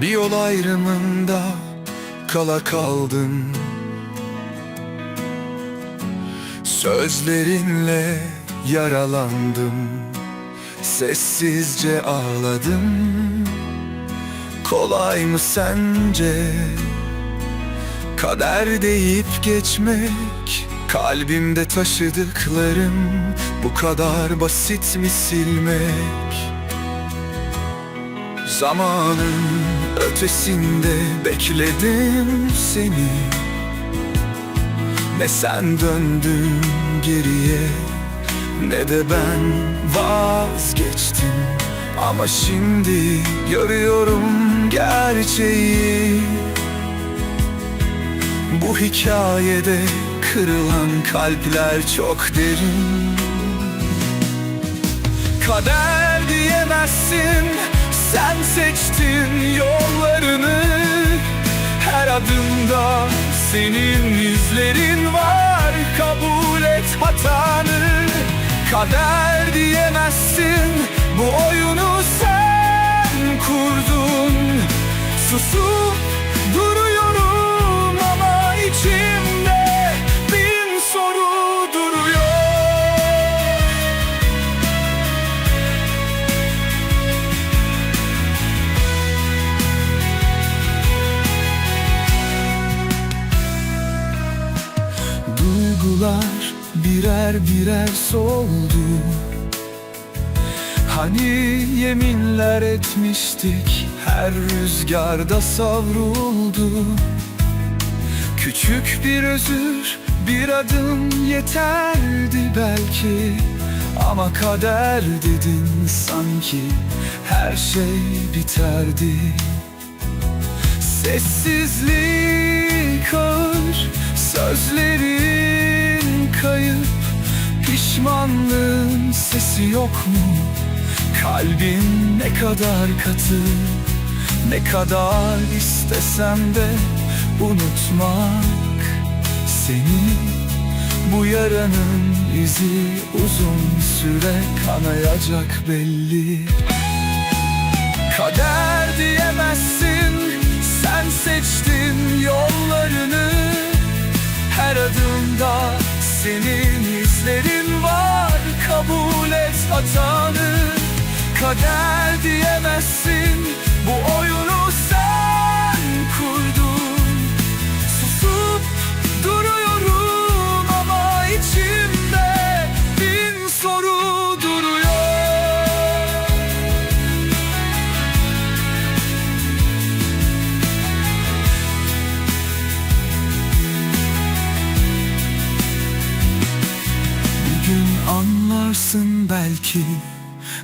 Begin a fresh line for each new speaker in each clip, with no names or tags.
Bir yol ayrımında kala kaldım Sözlerinle yaralandım. Sessizce ağladım. Kolay mı sence? Kader deyip geçmek Kalbimde taşıdıklarım Bu kadar basit mi silmek? Zamanın ötesinde bekledim seni. Ne sen döndün geriye Ne de ben vazgeçtim. Ama şimdi görüyorum gerçeği. Bu hikayede kırılan kalpler çok derin. Kader diyemezsin Sen seçtin yollarını. Her adımda senin izlerin var. Kabul et hatanı. Kader diyemezsin. Bu oyunu sen kurdun. Susup birer birer soldu. Hani yeminler etmiştik her rüzgarda savruldu. Küçük bir özür bir adım yeterdi belki. Ama kader dedin sanki her şey biterdi. Sessizlik ağır Sözlerin kayıp Pişmanlığın sesi yok mu? Kalbin ne kadar katı Ne kadar istesem de unutmak Seni bu yaranın izi uzun süre kanayacak belli Kader senin izlerin var Kabul et hatanı. Kader diyemezsin Bu oyunu anlarsın belki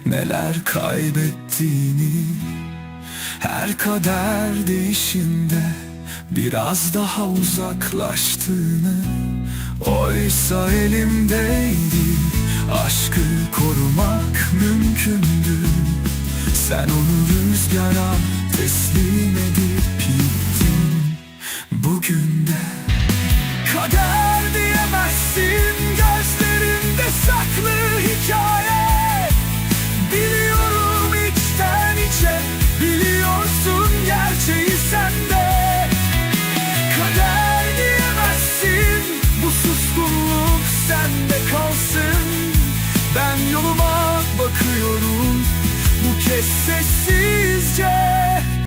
neler kaybettiğini. Her kader değişinde biraz daha uzaklaştığını. Oysa elimdeydi aşkı korumak mümkündü. Sen onu rüzgara Nefes sessiz